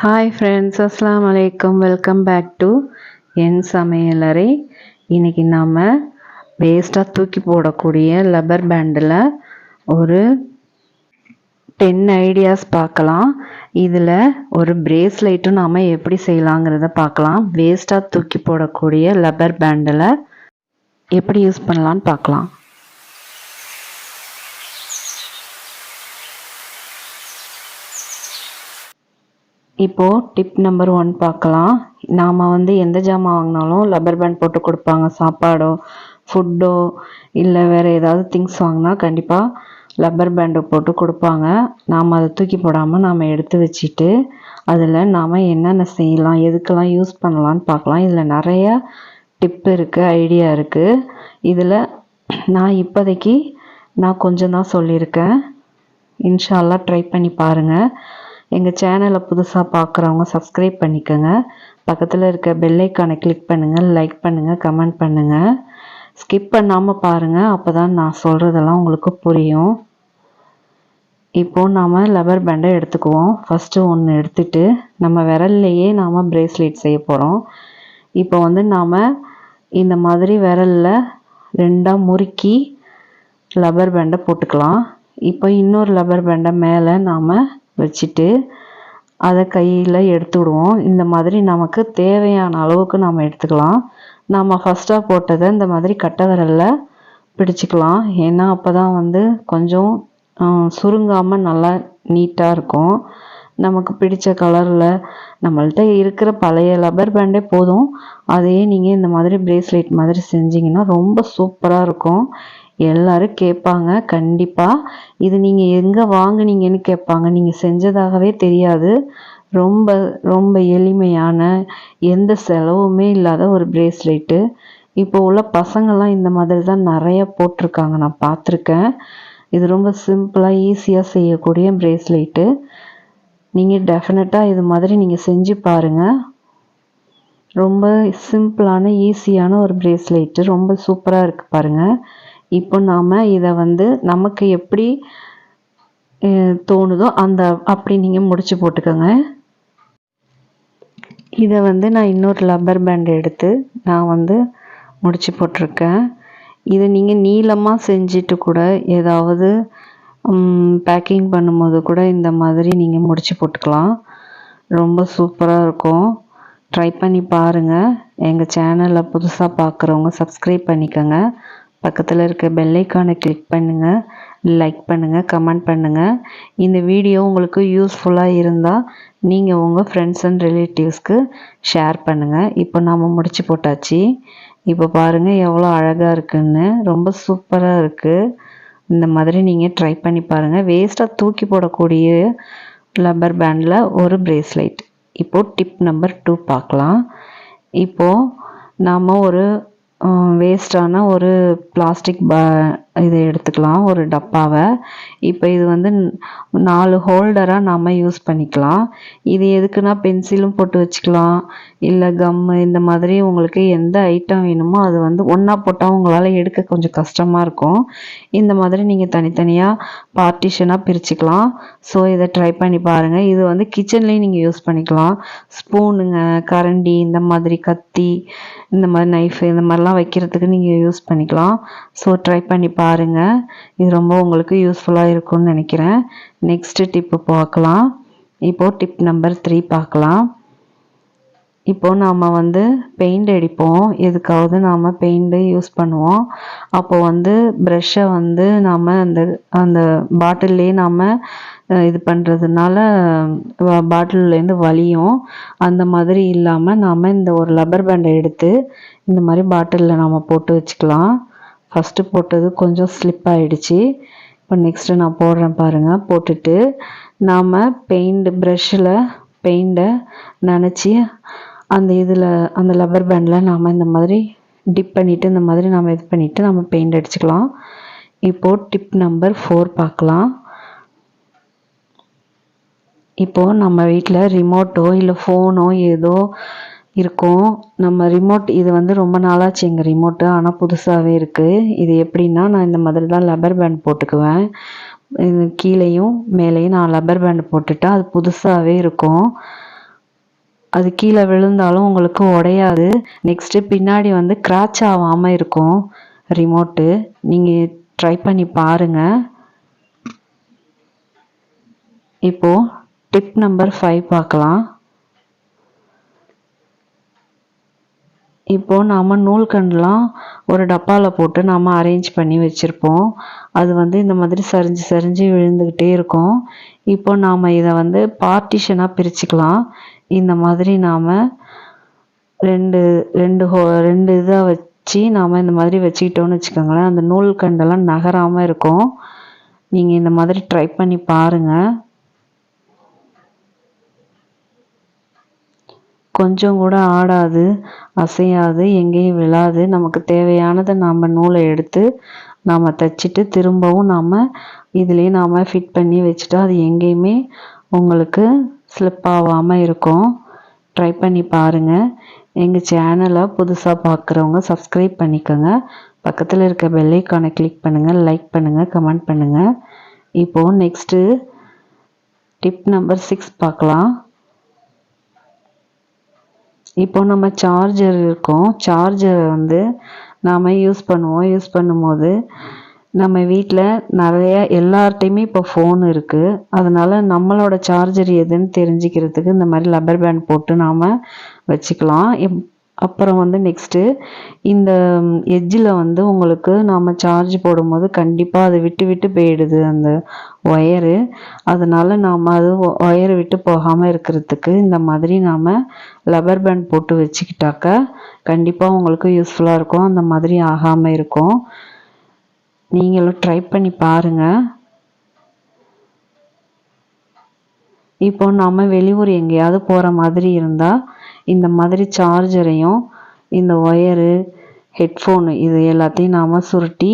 Hi friends அஸ்லாம் வலைக்கம் welcome back to என் சமையலறை இன்றைக்கி நாம் வேஸ்ட்டாக தூக்கி போடக்கூடிய லப்பர் பேண்டில் ஒரு டென் ஐடியாஸ் பார்க்கலாம். இதில் ஒரு பிரேஸ்லைட்டும் நாம் எப்படி செய்யலாங்கிறத பார்க்கலாம். வேஸ்ட்டாக தூக்கி போடக்கூடிய லப்பர் பேண்டில் எப்படி யூஸ் பண்ணலான்னு பார்க்கலாம். இப்போது டிப் நம்பர் ஒன் பார்க்கலாம். நாம் வந்து எந்த ஜாமான் வாங்கினாலும் லப்பர் பேண்ட் போட்டு கொடுப்பாங்க. சாப்பாடோ ஃபுட்டோ இல்லை வேறு ஏதாவது திங்ஸ் வாங்கினா கண்டிப்பாக லப்பர் பேண்டு போட்டு கொடுப்பாங்க. நாம் அதை தூக்கி போடாமல் நாம் எடுத்து வச்சுட்டு அதில் நாம் என்னென்ன செய்யலாம் எதுக்கெல்லாம் யூஸ் பண்ணலான்னு பார்க்கலாம். இதில் நிறைய டிப் இருக்குது ஐடியா இருக்குது இதில் நான் இப்போதைக்கு நான் கொஞ்சம் தான் சொல்லியிருக்கேன். இன்ஷால்லா ட்ரை பண்ணி பாருங்கள் எங்கள் சேனலை புதுசாக பார்க்குறவங்க சப்ஸ்கிரைப் பண்ணிக்கோங்க. பக்கத்தில் இருக்க பெல்லைக்கானை கிளிக் பண்ணுங்கள் லைக் பண்ணுங்கள் கமெண்ட் பண்ணுங்கள் ஸ்கிப் பண்ணாமல் பாருங்கள் அப்போ தான் நான் சொல்கிறதெல்லாம் உங்களுக்கு புரியும். இப்போது நாம் லப்பர் பேண்டை எடுத்துக்குவோம். ஃபஸ்ட்டு ஒன்று எடுத்துட்டு நம்ம விரல்லையே நாம் பிரேஸ்லெட் செய்ய போகிறோம் இப்போ வந்து நாம் இந்த மாதிரி விரலில் ரெண்டாக முறுக்கி லப்பர் பேண்டை போட்டுக்கலாம். இப்போ இன்னொரு லப்பர் பேண்டை மேலே நாம் வச்சுட்டு அதை கையில் எடுத்து விடுவோம் இந்த மாதிரி நமக்கு தேவையான அளவுக்கு நாம் எடுத்துக்கலாம். நாம் ஃபஸ்ட்டாக போட்டதை இந்த மாதிரி கட்டை விரலில் பிடிச்சிக்கலாம். ஏன்னா அப்போ தான் வந்து கொஞ்சம் சுருங்காமல் நல்லா நீட்டாக இருக்கும். நமக்கு பிடிச்ச கலரில் நம்மள்ட்ட இருக்கிற பழைய லப்பர் பேண்டே போதும். அதையே நீங்கள் இந்த மாதிரி பிரேஸ்லெட் மாதிரி செஞ்சிங்கன்னா ரொம்ப சூப்பராக இருக்கும். எல்லாரும் கேட்பாங்க கண்டிப்பாக இது நீங்கள் எங்கே வாங்குனீங்கன்னு கேட்பாங்க. நீங்கள் செஞ்சதாகவே தெரியாது. ரொம்ப ரொம்ப எளிமையான எந்த செலவுமே இல்லாத ஒரு பிரேஸ்லெட்டு இப்போ உள்ள பசங்கள்லாம் இந்த மாதிரி தான் நிறைய போட்டிருக்காங்க. நான் பார்த்துருக்கேன். இது ரொம்ப சிம்பிளாக ஈஸியாக செய்யக்கூடிய பிரேஸ்லெட்டு நீங்கள் டெஃபினட்டாக இது மாதிரி நீங்கள் செஞ்சு பாருங்கள் ரொம்ப சிம்பிளான ஈஸியான ஒரு பிரேஸ்லெட்டு ரொம்ப சூப்பராக இருக்குது பாருங்கள் இப்போ நாம் இதை வந்து நமக்கு எப்படி தோணுதோ அந்த அப்படி நீங்கள் முடிச்சு போட்டுக்கோங்க. இதை வந்து நான் இன்னொரு லப்பர் பேண்ட் எடுத்து நான் வந்து முடிச்சு போட்டிருக்கேன். இதை நீங்கள் நீளமாக செஞ்சுட்டு கூட ஏதாவது பேக்கிங் பண்ணும்போது கூட இந்த மாதிரி நீங்கள் முடிச்சு போட்டுக்கலாம். ரொம்ப சூப்பராக இருக்கும். ட்ரை பண்ணி பாருங்கள் எங்கள் சேனலில் புதுசாக பார்க்குறவங்க சப்ஸ்கிரைப் பண்ணிக்கோங்க. பக்கத்தில் இருக்க பெல்லைக்கானை கிளிக் பண்ணுங்கள் லைக் பண்ணுங்கள் கமெண்ட் பண்ணுங்கள் இந்த வீடியோ உங்களுக்கு யூஸ்ஃபுல்லாக இருந்தால் நீங்கள் உங்கள் ஃப்ரெண்ட்ஸ் அண்ட் ரிலேட்டிவ்ஸ்க்கு ஷேர் பண்ணுங்கள் இப்போ நாம் முடிச்சு போட்டாச்சு. இப்போ பாருங்கள் எவ்வளோ அழகாக இருக்குன்னு. ரொம்ப சூப்பராக இருக்குது இந்த மாதிரி நீங்கள் ட்ரை பண்ணி பாருங்கள் வேஸ்ட்டாக தூக்கி போடக்கூடிய லப்பர் பேண்டில் ஒரு பிரேஸ்லைட் இப்போது டிப் நம்பர் டூ பார்க்கலாம். இப்போது நாம் ஒரு வேஸ்ட்டான ஒரு பிளாஸ்டிக் ப இதை எடுத்துக்கலாம் ஒரு டப்பாவை. இப்போ இது வந்து நாலு ஹோல்டராக நாம் யூஸ் பண்ணிக்கலாம். இது எதுக்குன்னா பென்சிலும் போட்டு வச்சுக்கலாம். இல்லை கம்மு இந்த மாதிரி உங்களுக்கு எந்த ஐட்டம் வேணுமோ அது வந்து ஒன்றா போட்டால் உங்களால் எடுக்க கொஞ்சம் கஷ்டமாக இருக்கும். இந்த மாதிரி நீங்கள் தனித்தனியாக பார்ட்டிஷனாக பிரிச்சுக்கலாம். ஸோ இதை ட்ரை பண்ணி பாருங்கள் இது வந்து கிச்சன்லேயும் நீங்கள் யூஸ் பண்ணிக்கலாம். ஸ்பூனுங்க கரண்டி இந்த மாதிரி கத்தி இந்த மாதிரி நைஃபு இந்த மாதிரிலாம் வைக்கிறதுக்கு நீங்கள் யூஸ் பண்ணிக்கலாம். ஸோ ட்ரை பண்ணி பாருங்கள் பாருங்கள் இது ரொம்ப உங்களுக்கு யூஸ்ஃபுல்லாக இருக்கும்னு நினைக்கிறேன். நெக்ஸ்ட்டு டிப்பு பார்க்கலாம். இப்போது டிப் நம்பர் த்ரீ பார்க்கலாம். இப்போது நாம் வந்து பெயிண்ட் அடிப்போம். எதுக்காவது நாம் பெயிண்ட்டு யூஸ் பண்ணுவோம். அப்போது வந்து ப்ரெஷ்ஷை வந்து நாம் அந்த அந்த பாட்டில்லே நாம் இது பண்ணுறதுனால பாட்டில்லேருந்து வலியும். அந்த மாதிரி இல்லாமல் நாம் இந்த ஒரு லப்பர் பேண்டை எடுத்து இந்த மாதிரி பாட்டிலில் நாம் போட்டு வச்சுக்கலாம். ஃபஸ்ட்டு போட்டது கொஞ்சம் ஸ்லிப் ஆகிடுச்சி இப்போ நெக்ஸ்ட்டு நான் போடுறேன் பாருங்கள் போட்டுட்டு நாம் பெயிண்ட் ப்ரெஷ்ஷில் பெயிண்டை நினச்சி அந்த இதில் அந்த லப்பர் பேண்டில் நாம் இந்த மாதிரி டிப் பண்ணிவிட்டு இந்த மாதிரி நாம் இது பண்ணிவிட்டு நம்ம பெயிண்ட் அடிச்சுக்கலாம். இப்போது டிப் நம்பர் ஃபோர் பார்க்கலாம். இப்போது நம்ம வீட்டில் ரிமோட்டோ இல்லை ஃபோனோ ஏதோ இருக்கும். நம்ம ரிமோட் இது வந்து ரொம்ப நாளாச்சு எங்கள் ரிமோட்டு ஆனால் புதுசாகவே இருக்குது இது எப்படின்னா நான் இந்த மாதிரி தான் லப்பர் பேண்ட் போட்டுக்குவேன். இது கீழேயும் மேலேயும் நான் லப்பர் பேண்ட் போட்டுட்டா அது புதுசாகவே இருக்கும். அது கீழே விழுந்தாலும் உங்களுக்கு உடையாது. நெக்ஸ்ட்டு பின்னாடி வந்து கிராச் ஆகாமல் இருக்கும் ரிமோட்டு நீங்கள் ட்ரை பண்ணி பாருங்கள் இப்போது டிப் நம்பர் ஃபைவ் பார்க்கலாம். இப்போது நாம் நூல்கண்டுலாம் ஒரு டப்பாவில் போட்டு நாம் அரேஞ்ச் பண்ணி வச்சுருப்போம். அது வந்து இந்த மாதிரி சரிஞ்சு சரிஞ்சு விழுந்துக்கிட்டே இருக்கும். இப்போ நாம் இதை வந்து பார்ட்டிஷனாக பிரிச்சுக்கலாம். இந்த மாதிரி நாம் ரெண்டு ரெண்டு ஹோ ரெண்டு இதாக வச்சு நாம் இந்த மாதிரி வச்சுக்கிட்டோம்னு வச்சுக்கோங்களேன் அந்த நூல் கண்டெல்லாம் நகராமல் இருக்கும். நீங்கள் இந்த மாதிரி ட்ரை பண்ணி பாருங்கள் கொஞ்சம் கூட ஆடாது அசையாது எங்கேயும் விழாது. நமக்கு தேவையானதை நாம் நூலை எடுத்து நாம் தைச்சிட்டு திரும்பவும் நாம் இதுலேயே நாம் ஃபிட் பண்ணி வச்சுட்டா அது எங்கேயுமே உங்களுக்கு ஸ்லிப் ஆகாமல் இருக்கும். ட்ரை பண்ணி பாருங்கள் எங்கள் சேனலை புதுசாக பார்க்குறவங்க சப்ஸ்கிரைப் பண்ணிக்கோங்க. பக்கத்தில் இருக்க பெல்லைக்கானை கிளிக் பண்ணுங்கள் லைக் பண்ணுங்கள் கமெண்ட் பண்ணுங்கள் இப்போது நெக்ஸ்ட்டு டிப் நம்பர் சிக்ஸ் பார்க்கலாம். இப்போ நம்ம சார்ஜர் இருக்கும். சார்ஜரை வந்து நாம் யூஸ் பண்ணுவோம். யூஸ் பண்ணும்போது நம்ம வீட்டில் நிறைய எல்லார்ட்டையுமே இப்போ ஃபோன் இருக்குது அதனால் நம்மளோட சார்ஜர் எதுன்னு தெரிஞ்சுக்கிறதுக்கு இந்த மாதிரி லப்பர் பேண்ட் போட்டு நாம் வச்சுக்கலாம். எப் அப்புறம் வந்து நெக்ஸ்ட்டு இந்த எட்ஜில் வந்து உங்களுக்கு நாம் சார்ஜ் போடும்போது கண்டிப்பாக அது விட்டு விட்டு போயிடுது அந்த ஒயரு அதனால் நாம் அது ஒயரை விட்டு போகாமல் இருக்கிறதுக்கு இந்த மாதிரி நாம் லப்பர் பேண்ட் போட்டு வச்சுக்கிட்டாக்கா கண்டிப்பாக உங்களுக்கு யூஸ்ஃபுல்லாக இருக்கும். அந்த மாதிரி ஆகாமல் இருக்கும். நீங்களும் ட்ரை பண்ணி பாருங்கள் இப்போ நம்ம வெளியூர் எங்கேயாவது போகிற மாதிரி இருந்தால் இந்த மாதிரி சார்ஜரையும் இந்த ஒயரு ஹெட்ஃபோனு இது எல்லாத்தையும் நாம் சுருட்டி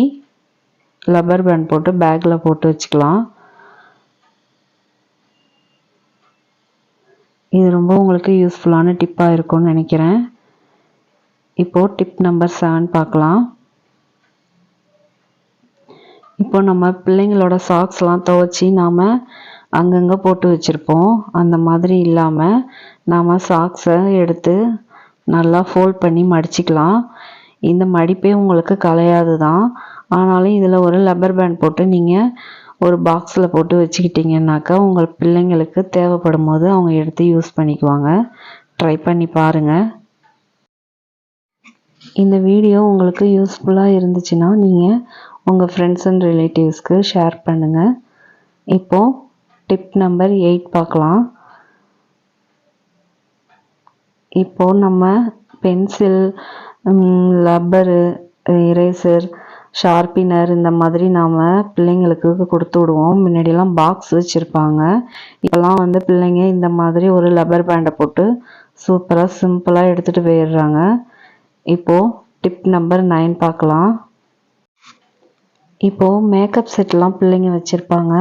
லப்பர் பேண்ட் போட்டு பேக்கில் போட்டு வச்சுக்கலாம். இது ரொம்ப உங்களுக்கு யூஸ்ஃபுல்லான டிப்பாக இருக்கும்னு நினைக்கிறேன். இப்போது டிப் நம்பர் செவன் பார்க்கலாம். இப்போ நம்ம பிள்ளைங்களோட சாக்ஸ்லாம் துவச்சி நாம் அங்கங்கே போட்டு வச்சுருப்போம். அந்த மாதிரி இல்லாமல் நாம் சாக்ஸை எடுத்து நல்லா ஃபோல்ட் பண்ணி மடிச்சுக்கலாம். இந்த மடிப்பே உங்களுக்கு கலையாது தான் ஆனாலும் இதில் ஒரு லப்பர் பேண்ட் போட்டு நீங்கள் ஒரு பாக்ஸில் போட்டு வச்சுக்கிட்டிங்கன்னாக்கா உங்கள் பிள்ளைங்களுக்கு தேவைப்படும் போது அவங்க எடுத்து யூஸ் பண்ணிக்குவாங்க. ட்ரை பண்ணி பாருங்கள் இந்த வீடியோ உங்களுக்கு யூஸ்ஃபுல்லாக இருந்துச்சுன்னா நீங்கள் உங்கள் ஃப்ரெண்ட்ஸ் அண்ட் ரிலேட்டிவ்ஸ்க்கு ஷேர் பண்ணுங்கள் இப்போது டிப் நம்பர் எயிட் பார்க்கலாம். இப்போது நம்ம பென்சில் லப்பரு இரேசர் ஷார்ப்பினர் இந்த மாதிரி நாம் பிள்ளைங்களுக்கு கொடுத்து விடுவோம். முன்னாடியெல்லாம் பாக்ஸ் வச்சுருப்பாங்க. இப்போல்லாம் வந்து பிள்ளைங்க இந்த மாதிரி ஒரு லப்பர் பேண்டை போட்டு சூப்பராக சிம்பிளாக எடுத்துகிட்டு போயிடுறாங்க. இப்போது டிப் நம்பர் நைன் பார்க்கலாம். இப்போது மேக்கப் செட்லாம் பிள்ளைங்க வச்சுருப்பாங்க.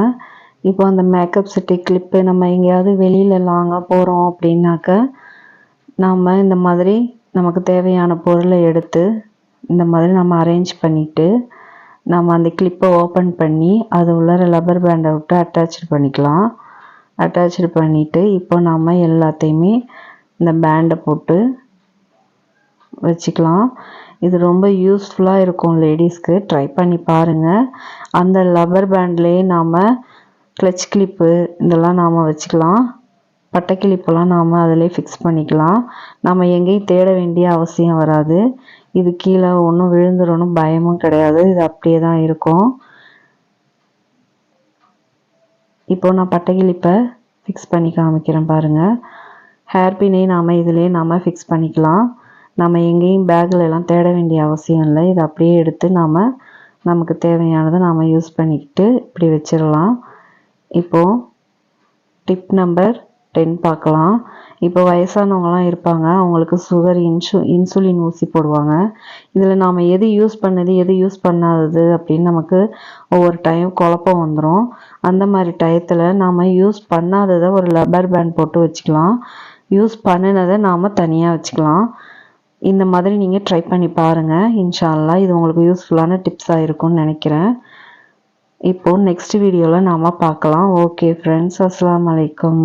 இப்போ அந்த மேக்கப் செட்டு கிளிப்பு நம்ம எங்கேயாவது வெளியில் லாங்காக போகிறோம் அப்படின்னாக்க நாம் இந்த மாதிரி நமக்கு தேவையான பொருளை எடுத்து இந்த மாதிரி நம்ம அரேஞ்ச் பண்ணிவிட்டு நம்ம அந்த கிளிப்பை ஓப்பன் பண்ணி அது உள்ளார ரப்பர் பேண்டை விட்டு அட்டாச் பண்ணிக்கலாம். அட்டாச்சிட் பண்ணிவிட்டு இப்போ நாம் எல்லாத்தையுமே இந்த பேண்டை போட்டு வச்சுக்கலாம். இது ரொம்ப யூஸ்ஃபுல்லாக இருக்கும் லேடிஸ்க்கு ட்ரை பண்ணி பாருங்கள் அந்த லப்பர் பேண்ட்லேயே நாம் கிளச் கிளிப்பு இதெல்லாம் நாம் வச்சுக்கலாம். பட்டை கிளிப்பெல்லாம் நாம் அதிலே ஃபிக்ஸ் பண்ணிக்கலாம். நம்ம எங்கேயும் தேட வேண்டிய அவசியம் வராது. இது கீழே ஒன்றும் விழுந்துடணும் பயமும் கிடையாது. இது அப்படியே தான் இருக்கும். இப்போ நான் பட்டை கிளிப்பை ஃபிக்ஸ் பண்ணி காமிக்கிறேன் பாருங்கள் ஹேர் நாம் இதிலே நாம் ஃபிக்ஸ் பண்ணிக்கலாம். நம்ம எங்கேயும் பேக்கில் எல்லாம் தேட வேண்டிய அவசியம் இல்லை. இதை அப்படியே எடுத்து நாம் நமக்கு தேவையானதை நாம் யூஸ் பண்ணிக்கிட்டு இப்படி வச்சிடலாம். இப்போது டிப் நம்பர் டென் பார்க்கலாம். இப்போ வயசானவங்களாம் இருப்பாங்க. அவங்களுக்கு சுகர் இன்சு இன்சுலின் ஊசி போடுவாங்க. இதில் நாம் எது யூஸ் பண்ணது எது யூஸ் பண்ணாதது அப்படின்னு நமக்கு ஒவ்வொரு டைம் குழப்பம் வந்துடும் அந்த மாதிரி டயத்தில் நாம் யூஸ் பண்ணாததை ஒரு லப்பர் பேண்ட் போட்டு வச்சுக்கலாம். யூஸ் பண்ணினதை நாம் தனியாக வச்சுக்கலாம். இந்த மாதிரி நீங்கள் ட்ரை பண்ணி பாருங்கள் இன்ஷால்லா இது உங்களுக்கு யூஸ்ஃபுல்லான டிப்ஸாக இருக்கும்னு நினைக்கிறேன். இப்போது நெக்ஸ்ட் வீடியோவில் நாம் பார்க்கலாம். ஓகே ஃப்ரெண்ட்ஸ் அஸ்லாம் வலைக்கம்